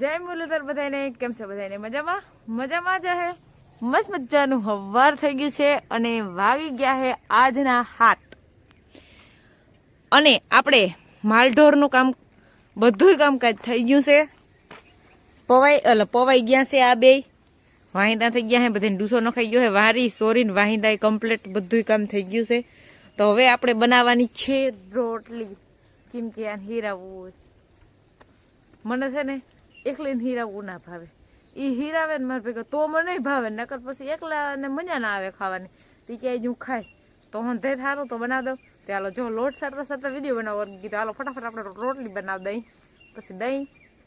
જય મુરલીધર બધાને કેમ છે બધાને મજામાં? મજામાં જ હે? મસ્ત મજાનું હવાર થઈ ગયું છે અને વાગી ગયા હે આજના હાથ અને આપણે માલઢોરનું કામ, બધુંય કામકાજ થઈ ગયું છે. પવાઈ એટલે પવાઈ ગયા છે આ બે વાહિંદા થઈ ગયા છે બધાને ડૂસો નખાઈ ગયો છે વારી સોરીને વાહિંદા કમ્પ્લીટ બધુંય કામ થઈ ગયું છે. તો હવે આપણે બનાવવાની છે રોટલી. કેમ કે હીરાવું મને છે ને એકલીને હીરાવું ના ભાવે. એ હીરાવે ને મારે ભેગા તો મને ભાવે, નકર પછી એકલા ને મજા ના આવે ખાવાની. તી કે હું ખાય. તો હું તે થારું તો બનાવ દઉં. હાલો જો લોટ સરતા સરતા વીડિયો બનાવો કીધું, હાલો ફટાફટ આપણે રોટલી બનાવ દહીં. પછી દહીં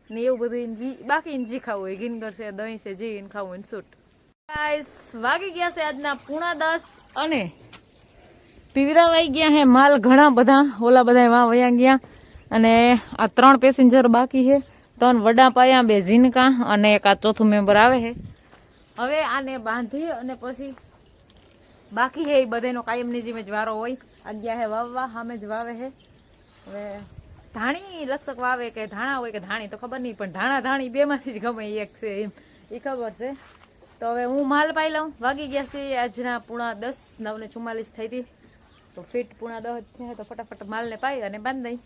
ને એવું બધું જી, બાકી જી ખાવું હોય. ગીનગર છે દહીં છે, જી ખાવું એને સૂટ. વાગી ગયા છે આજના પૂણા દસ અને પીવરાવાઈ ગયા હે માલ ઘણા બધા. ઓલા બધા એમાં વયા ગયા. અને આ ત્રણ પેસેન્જર બાકી છે. ત્રણ વડા પાયા બે ઝીનકા અને એક આ ચોથું મેમ્બર આવે છે. હવે આને બાંધી અને પછી બાકી હે એ બધાનો કાયમની જેમ જ વારો હોય. અગિયા હે વાવવા સામે જ વાવે છે. હવે ધાણી લક્ષક વાવે કે ધાણા હોય કે ધાણી તો ખબર નહીં, પણ ધાણા ધાણી બેમાંથી જ ગમે એક છે એમ. એ ખબર છે. તો હવે હું માલ પાઈ લઉં. વાગી ગયા છે આજના પૂણા દસ, નવને ચુમ્માલીસ થઈ હતી. તો ફીટ પૂણા દસ થયા તો ફટાફટ માલને પાઈ અને બાંધી દઈ.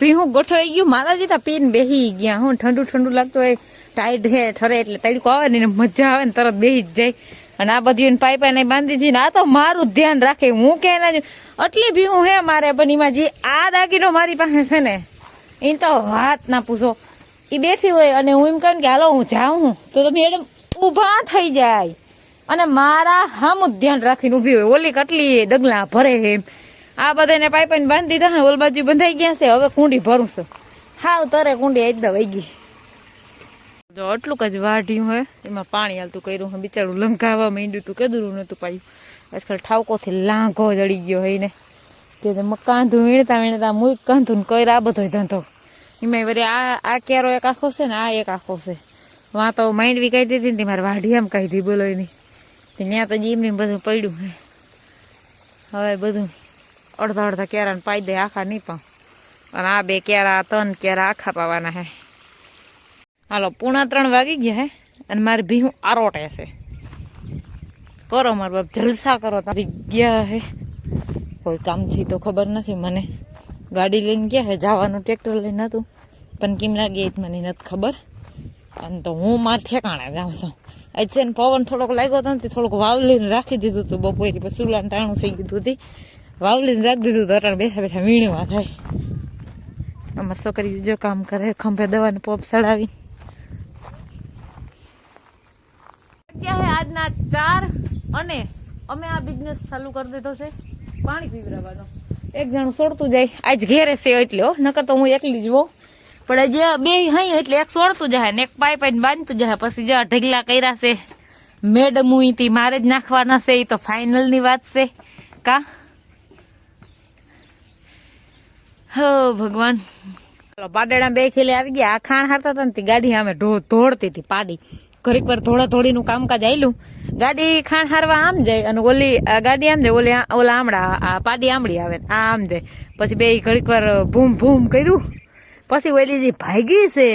ભીહું ગોઠવાઈ ગયું. માતાજી તા પીને બેસી ગયા. હું ઠંડુ ઠંડુ લાગતું હોય, ટાઈટ છે ઠરે એટલે તડકો આવે ને મજા આવે ને તરત બેસી જ જાય. અને આ બધી પાઈ ને બાંધી હતી ને આ તો મારું ધ્યાન રાખે. હું કે એના આટલી ભીહું હે મારે પણ એમાં આ દાગીનો મારી પાસે છે ને એ તો વાત ના પૂછો. એ બેઠી હોય અને હું એમ કહું કે, હાલો, હું જાઉં તો તમે એડમ ઊભા થઈ જાય. અને મારા હામું ધ્યાન રાખીને ઊભી હોય. ઓલી કટલી ડગલા ભરે એમ. આ બધાને પાઇપ બાંધી દીધા હે ઓલ બાજુ બંધાઈ ગયા છે. હવે કુંડી ભરું છું. હાવ તારે કુંડી એકદમ વહી ગઈ. જો આટલું જ વાઢ્યું હોય એમાં પાણી હાલતું કર્યું હોય બિચારું લંઘાવા માંડ્યું તું. કેદુરું નતું પાયું. આજકાલ ઠાવકોથી લાંઘો જડી ગયો હોય ને તે કાંધું વીણતા વીણતા મુઈ કાંધું ને કર્યા આ બધો ધંધો. એમાં વળી આ આ ક્યારો એક આખો છે ને આ એક આખો છે. વાં તો માંડવી કહી દીધી ને મારે વાઢી આમ કાઢી બોલો એની. ત્યાં તો જીમની બધું પડ્યું હે. હવે બધું અડધા અડધા કેરાને પાઈ દે, આખા નહીં પાઉં અને આ બે કેરા ત્રણ કેરા આખા પાવાના હે. હાલો, પૂણા ત્રણ વાગી ગયા હે, અને મારે ભીહું આરોટે છે. કરો મારે બાપ, જલસા કરો, તારી ગયા હે. કોઈ કામથી તો ખબર નથી મને. ગાડી લઈને ગયા હે, જવાનું ટ્રેક્ટર લઈને હતું. પણ કેમ લાગે એ મને નથી ખબર. અને તો હું મારા ઠેકાણે જાઉં છું. આજ છે ને પવન થોડોક લાગ્યો હતો ને થોડોક વાવ વાવલીને રાખી દીધું હતું બપોરે, પછી સુલાન ટાણું થઈ ગયું હતું વાવલીને રાખી દીધું તો અટાણ બેઠા બેઠા વીણવા થાય. અમારી છોકરી જો કામ કરે ખંભે દવાને પોપ ચડાવી. અત્યારે આજના ચાર? અને અમે આ બિઝનેસ ચાલુ કરી દીધો છે. પાણી પીવડાવવાનો એક જણું સોડતું જાય. આજ ઘેરે છે એટલે હો. નકર તો હું એકલી જ હોઉં પણ જે બે હઈ એટલે એક સોડતું જાય ને એક પાઇપ આઈને બાંધતું જાય. પછી જે ઢગલા કર્યા છે મેડમ હું મારે જ નાખવાના છે એ તો ફાઇનલની વાત છે. કા? હો, ભગવાન. પાડેડા બે ખીલે આવી ગયા. આ ખાણ હારતા હતા ને ગાડી આમે ધોડતી હતી પાડી. ઘડીક વાર થોડા નું કામકાજ આયલું. ગાડી ખાણ હારવા આમ જાય અને ઓલી ગાડી આમ જાય, ઓલી ઓલા આમડા આ પાડી આમડી આવે આ આમ જાય. પછી બે ઘડીક વાર ભૂમ ભૂમ કર્યું. પછી ઓલી જે ભાગી છે.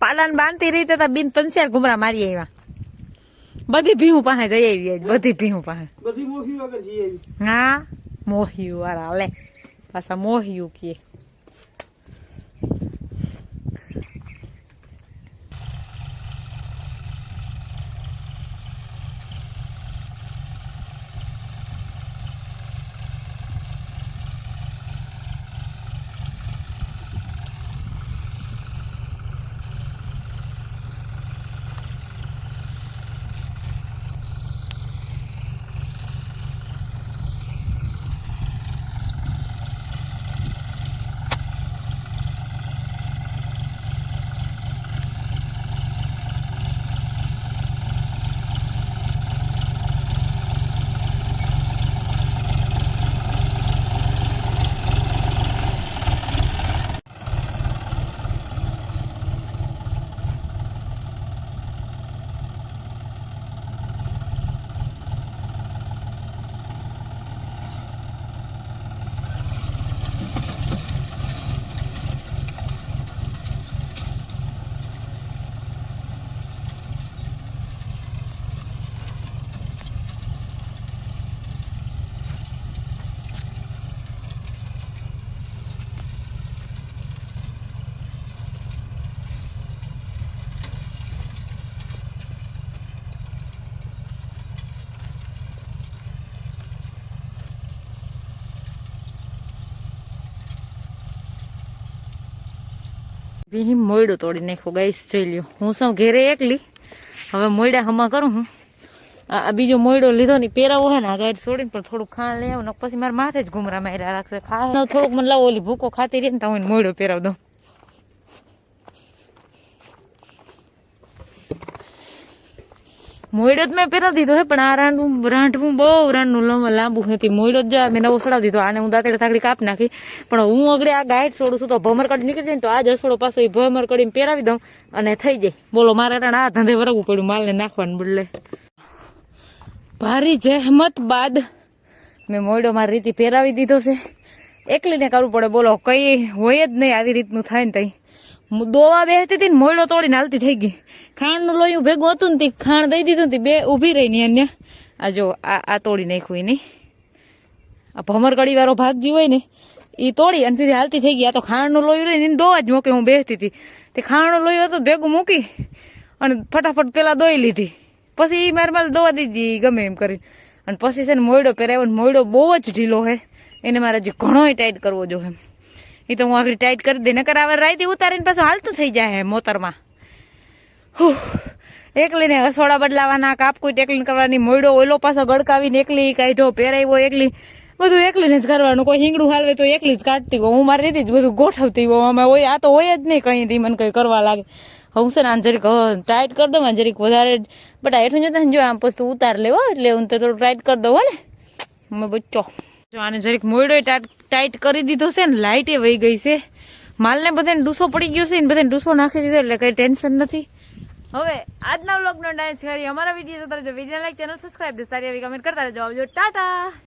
પાલન બાંધતી રહી તો બિન પંચાર ઘુમરા મારી આવ્યા. બધી ભીહું પાસે જઈ આવી બધી ભીહું પાસે. બધી મોહી વગર જઈ આવી હા મોહિયું વાળા લે. પાછા મોહિયું કે બી મોયડું તોડી નાખ્યો ગાઈસ જોઈ લ્યો. હું સૌ ઘેરે એકલી. હવે મોયડા હમા કરું હું. આ બીજો મોયડો લીધો ને પહેરાવો હે ને, આ ગાઈડ છોડીને પણ થોડુંક ખાણ લઈ આવું પછી મારા માથે જ ઘુમરા માર્યા રાખશે. ખા થોડુંક મને લાવો, ઓલી ભૂકો ખાતી રહી ને તો હું મોયડો પહેરાવ દઉં. મોયડો જ મેં પહેરાવી દીધો હે, પણ આ રાંડવું હું બહુ રાંડનું લંબુ હતી. મોયડો જ મેં નવો સડાવી દીધો. આને હું દાંતેડે થાકડી કાપ નાખી. પણ હું અગડે આ ગાઈડ છોડું છું તો ભમર કડી નીકળી જાય તો આ જસોડો પાછો એ ભમર કડીને પહેરાવી દઉં અને થઈ જાય. બોલો, મારે આ ધંધે વરગવું પડ્યું. માલને નાખવાનું બદલે. ભારી જહેમત બાદ મેં મોયડો મારી રીતે પહેરાવી દીધો છે. એકલીને કરવું પડે. બોલો, કઈ હોય જ નહીં આવી રીતનું થાય ને તઈ. દોવા બેસતી હતી ને મોયડો તોડીને હાલતી થઈ ગઈ. ખાંડનું લોયું ભેગું હતું ને ખાંડ દઈ દીધું ને બે ઊભી રહી ને અન્ય આ જો, આ આ તોડી નાખ્યું નહીં આ ભમરકડી વાળો ભાગ જે હોય ને એ તોડી અને સીધી હાલતી થઈ ગઈ. આ તો ખાંડનું લોયું રહી ને દોવા જ મૂકે હું બેસતી હતી. તે ખાંડનું લોયું હતું ભેગું મૂકી અને ફટાફટ પેલા દોઈ લીધી. પછી એ મારે મારે દોવા દીધી ગમે એમ કરી અને પછી છે ને મોયડો પહેરાવ્યો મોયડો બહુ જ ઢીલો હે. એને મારે હજી ઘણોય ટાઈટ કરવો જોઈએ એ તો હું આગળ ટાઈટ કરી દે, નકર આવે રાઈતી ઉતારીને પાછું હાલતું થઈ જાય મોતરમાં. એકલીને હસોડા બદલાવાના કાપકુઈ ટેકલીને કરવાની, મોયડો ઓલો પાછો ગડકાવીને એકલી કાઢ્યો પહેરાવ્યો એકલી. બધું એકલીને જ કરવાનું, કોઈ હિંગડું હાલવે તો એકલી જ કાઢતી હોય. હું મારી રીતે જ બધું ગોઠવતી હોય અમે. હોય આ તો હોય જ નહીં કંઈ દી, મને કંઈ કરવા લાગે. હું છે ને આને જરીક ટાઈટ કરી દઉં જરીક વધારે બટ એટલું જતા જો આમ પછી ઉતાર લેવો એટલે હું તો થોડું ટાઈટ કરી દઉં, હો ને. મેં બચ્ચો. જો આને જરીક મોયડો ટાઈટ ટાઈટ કરી દીધો છે ને લાઇટે વહી ગઈ છે. માલને બધાને ડૂસો પડી ગયો છે ને, બધાને ડૂસો નાખી દીધો, એટલે કઈ ટેન્શન નથી. હવે, આજના વ્લોગનો ડાન્સ કરી અમારા વીડિયો જો વીડિયો લાઈક ચેનલ સબસ્ક્રાઈબ સારી એવી કમેન્ટ કરતા રહેજો. આવજો. ટાટા!